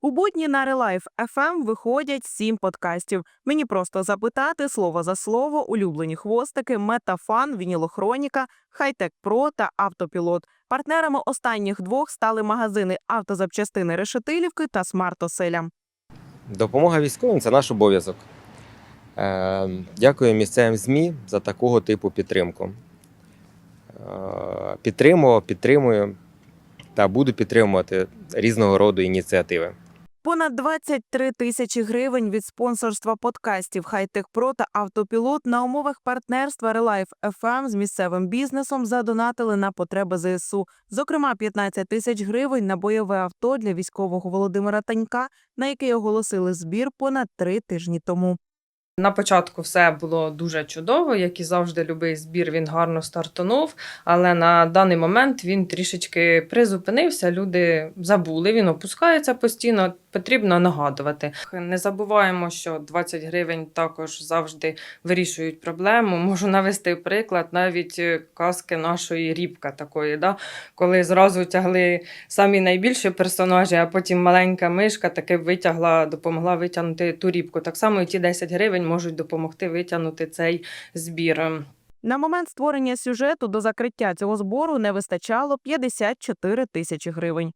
У будні на Релайф FM виходять сім подкастів. Мені просто запитати слово за слово, улюблені хвостики, метафан, вінілохроніка, хайтек Про та автопілот. Партнерами останніх двох стали магазини автозапчастини Решетилівки та Смарт-Оселя. Допомога військовим це наш обов'язок. Е, Дякую місцевим ЗМІ за такого типу підтримку. Е, Підтримував, підтримую та буду підтримувати різного роду ініціативи. Понад 23 тисячі гривень від спонсорства подкастів Хайтек Про та Автопілот на умовах партнерства Релайф FM з місцевим бізнесом задонатили на потреби ЗСУ. Зокрема, 15 тисяч гривень на бойове авто для військового Володимира Танька, на який оголосили збір понад три тижні тому. На початку все було дуже чудово, як і завжди, любий збір він гарно стартанув. Але на даний момент він трішечки призупинився. Люди забули, він опускається постійно. Потрібно нагадувати. Не забуваємо, що 20 гривень також завжди вирішують проблему. Можу навести приклад навіть е, казки нашої рібка такої, да? коли зразу тягли самі найбільші персонажі, а потім маленька мишка таки витягла, допомогла витягнути ту рібку. Так само і ті 10 гривень можуть допомогти витягнути цей збір. На момент створення сюжету до закриття цього збору не вистачало 54 тисячі гривень.